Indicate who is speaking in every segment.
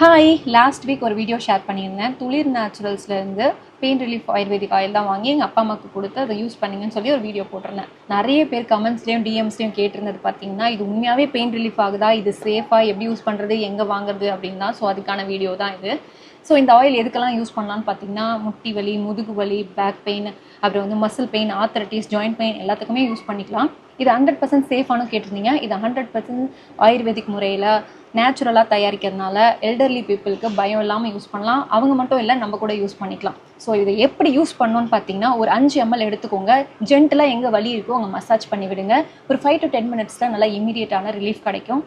Speaker 1: Hi last week ஒரு video share பண்ணியிருந்தேன். துளிர் நேச்சுரல்ஸ்லேருந்து பெயின் ரிலீஃப் ஆயுர்வேதிக் ஆயில் தான் வாங்கி எங்கள் அப்பா அம்மாவுக்கு கொடுத்து அதை யூஸ் பண்ணுங்கன்னு சொல்லி ஒரு வீடியோ போட்டிருந்தேன். நிறைய பேர் கமெண்ட்ஸ்லேயும் டிஎம்ஸ்லேயும் கேட்டிருந்தது பார்த்தீங்கன்னா இது உண்மையாகவே பெயின் ரிலீஃப் ஆகுதா? இது சேஃபாக எப்படி யூஸ் பண்ணுறது எங்கே வாங்குறது? அப்படின்னா ஸோ அதுக்கான வீடியோ தான் இது. ஸோ இந்த ஆயில் எதுக்கெல்லாம் யூஸ் பண்ணலான்னு பார்த்தீங்கன்னா முட்டி வலி முதுகு வலி பேக் பெயின் அப்புறம் வந்து muscle pain arthritis joint pain எல்லாத்துக்குமே யூஸ் பண்ணிக்கலாம். இது ஹண்ட்ரட் பர்சன்ட் சேஃபானு கேட்டிருந்தீங்க. இது ஹண்ட்ரட் பர்சன்ட் ஆயுர்வேதிக் முறையில் நேச்சுரலாக தயாரிக்கிறதுனால எல்டர்லி பீப்புளுக்கு பயம் இல்லாமல் யூஸ் பண்ணலாம். அவங்க மட்டும் இல்லை நம்ம கூட யூஸ் பண்ணிக்கலாம். ஸோ இதை எப்படி யூஸ் பண்ணோன்னு பார்த்தீங்கன்னா ஒரு அஞ்சு எம்எல் எடுத்துக்கோங்க. ஜென்டலாக எங்கே வலி இருக்கோ அங்கே மசாஜ் பண்ணி விடுங்க. ஒரு ஃபைவ் டு டென் மினிட்ஸில் நல்லா இமீடியட்டான ரிலீஃப் கிடைக்கும்.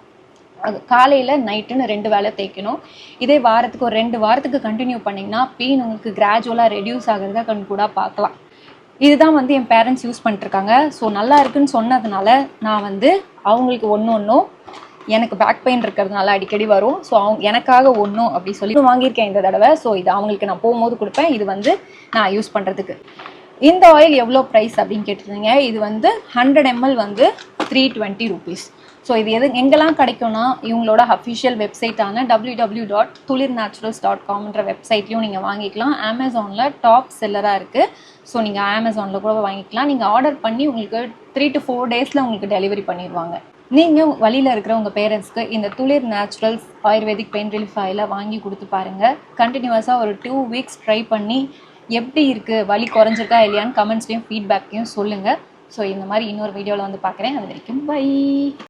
Speaker 1: அது காலையில் நைட்டுன்னு ரெண்டு வேளை தேய்க்கணும். இதே வாரத்துக்கு ஒரு ரெண்டு வாரத்துக்கு கண்டினியூ பண்ணிங்கன்னா பெயின் உங்களுக்கு கிராஜுவலாக ரெடியூஸ் ஆகிறத கண் கூட பார்க்கலாம். இதுதான் வந்து என் பேரண்ட்ஸ் யூஸ் பண்ணிட்டுருக்காங்க ஸோ நல்லா இருக்குன்னு சொன்னதுனால நான் வந்து அவங்களுக்கு ஒன்று ஒன்றும் எனக்கு பேக் பெயின் இருக்கிறதுனால அடிக்கடி வரும். ஸோ அவங்க எனக்காக ஒன்றும் அப்படி சொல்லி வாங்கியிருக்கேன் இந்த தடவை. ஸோ இது அவங்களுக்கு நான் போகும்போது கொடுப்பேன். இது வந்து நான் யூஸ் பண்ணுறதுக்கு இந்த ஆயில் எவ்வளோ ப்ரைஸ் அப்படின்னு கேட்டிருந்தீங்க? இது வந்து ஹண்ட்ரட் எம்எல் வந்து த்ரீ டுவெண்ட்டி ருபீஸ் ஸோ இது எது எங்கெல்லாம் கிடைக்கும்னா இவங்களோட official வெப்சைட்டான W W dot Thulir naturals dot காம்ன்ற வெப்சைட்லையும் நீங்கள் வாங்கிக்கலாம். அமேசானில் டாப் செல்லராக இருக்குது ஸோ நீங்கள் அமேசானில் கூட வாங்கிக்கலாம். நீங்கள் ஆர்டர் பண்ணி உங்களுக்கு த்ரீ டு ஃபோர் டேஸில் உங்களுக்கு டெலிவரி பண்ணிடுவாங்க. நீங்கள் வழியில் இருக்கிற உங்கள் பேரண்ட்ஸ்க்கு இந்த Thulir naturals ayurvedic pain relief ஆயிலை வாங்கி கொடுத்து பாருங்கள் கண்டினியூஸாக ஒரு டூ வீக்ஸ் ட்ரை பண்ணி எப்படி இருக்குது வலி குறைஞ்சிருக்கா இல்லையான்னு கமெண்ட்ஸ்லையும் ஃபீட்பேக்கையும் சொல்லுங்கள் ஸோ இந்த மாதிரி இன்னொரு வீடியோவில் வந்து பார்க்குறேன். அது வரைக்கும் பை